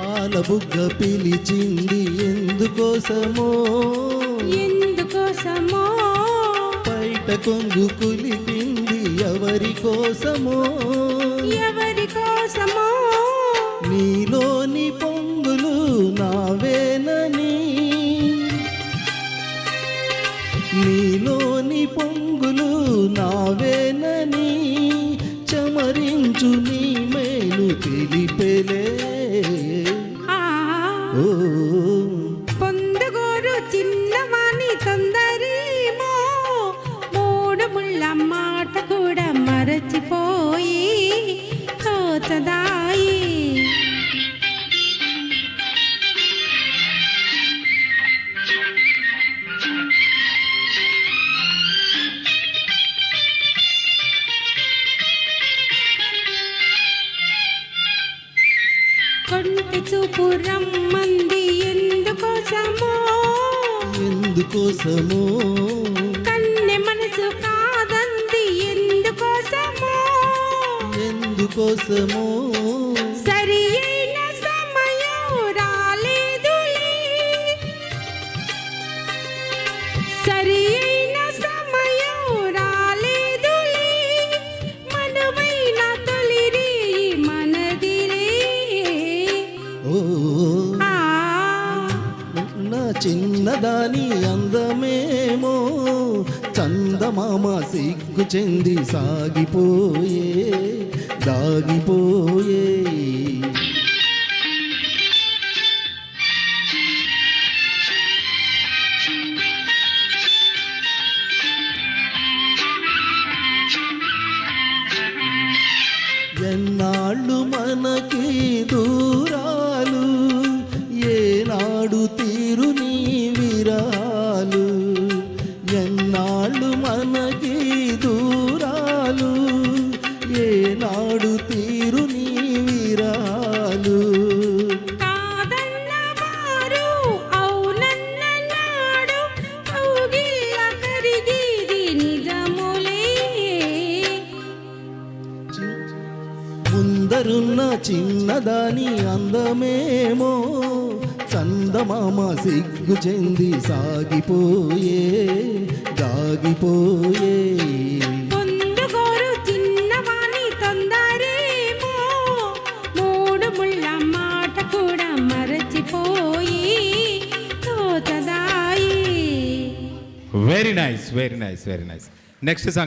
పాల బుగ్గ పిలిచింది ఎందుకోసమో? ఎందుకోసమో? బయట కొంగు కులిపింది ఎవరి కోసమో? ఎవరి కోసమో? నీలోని పొంగులు నావేనని? నీలోని పొంగులు నావేనని? చమరించు నీ మేలు తెలిపెలే కొంటి చూపు రమ్మంది ఎందుకోసమో? ఎందుకోసమో? కన్నె మనసు కాదంది ఎందుకోసమో? ఎందుకోసమో? సరి దాని అందమేమో చందమామ సిగ్గు చెంది సాగిపోయే దాగిపోయే. ఎన్నాళ్ళు మనకి దూరా నీ విరాలు ఎన్నాళ్ళు మనకి దూరాలు ఏనాడు తీరు నీ విరాలు. ముందరున్న చిన్నదాని అందమేమో చందమామ సిగ్గు చెంది సాగిపోయే దాగిపోయే. పొందుగోరు చిన్నవాణి తొందరేమో మూడు ముళ్ళ మాట కూడా మరచిపోయి తోతదాయి very nice very nice very nice next song